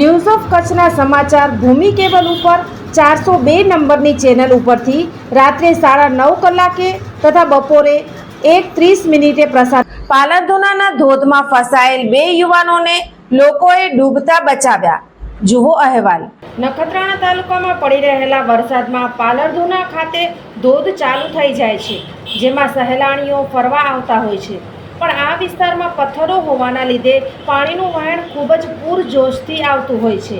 news of કચ્છના સમાચાર ભૂમિ cable ઉપર ચારસો બે નંબરની ચેનલ ઉપરથી રાત્રે સાડા નવ કલાકે તથા બપોરે એક ત્રીસ મિનિટે પ્રસાર પાલરધુનાના ધોધમાં ફસાયેલ બે યુવાનોને લોકોએ ડૂબતા બચાવ્યા. જુઓ અહેવાલ. નખત્રાણા તાલુકામાં પડી રહેલા વરસાદમાં પાલરધુના ખાતે ધોધ ચાલુ થઈ જાય છે, જેમાં સહેલાણીઓ ફરવા આવતા હોય છે. પણ આ વિસ્તારમાં પથ્થરો હોવાના લીધે પાણીનું વહેણ ખૂબ જ પૂરજોશથી આવતું હોય છે.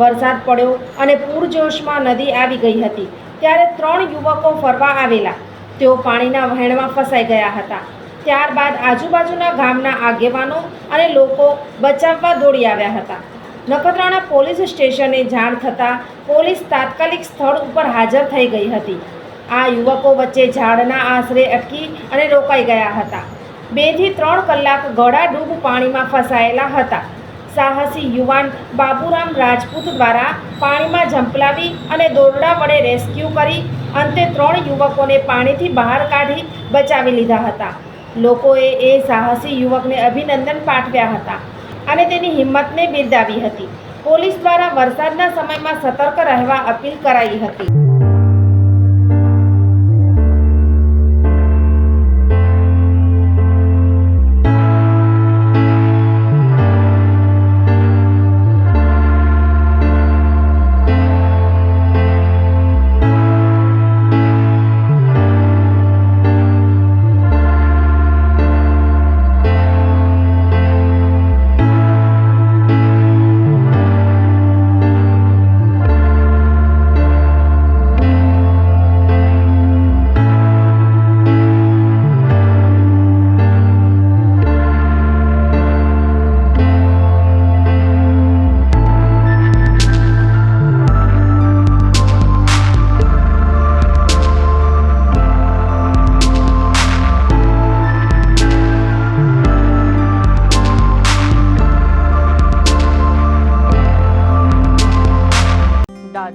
વરસાદ પડ્યો અને પૂરજોશમાં નદી આવી ગઈ હતી. ત્યારે ત્રણ યુવકો ફરવા આવેલા. તેઓ પાણીના વહેણમાં ફસાઈ ગયા હતા. ત્યારબાદ આજુબાજુના ગામના આગેવાનો અને લોકો બચાવવા દોડી આવ્યા હતા. નખત્રાણા પોલીસ સ્ટેશને જાણ થતાં પોલીસ તાત્કાલિક સ્થળ ઉપર હાજર થઈ ગઈ હતી. આ યુવકો વચ્ચે ઝાડના આશરે અટકી અને રોકાઈ ગયા હતા. બેથી ત્રણ કલાક ગળાડૂબ પાણીમાં ફસાયેલા હતા. સાહસી યુવાન બાબુરામ રાજપૂત દ્વારા પાણીમાં ઝંપલાવી અને દોરડા વડે રેસ્ક્યુ કરી અંતે ત્રણ યુવકોને પાણીથી બહાર કાઢી બચાવી લીધા હતા. લોકોએ એ સાહસી યુવકને અભિનંદન પાઠવ્યા હતા અને તેની હિંમતને બિરદાવી હતી. પોલીસ દ્વારા વરસાદના સમયમાં સતર્ક રહેવા અપીલ કરાઈ હતી.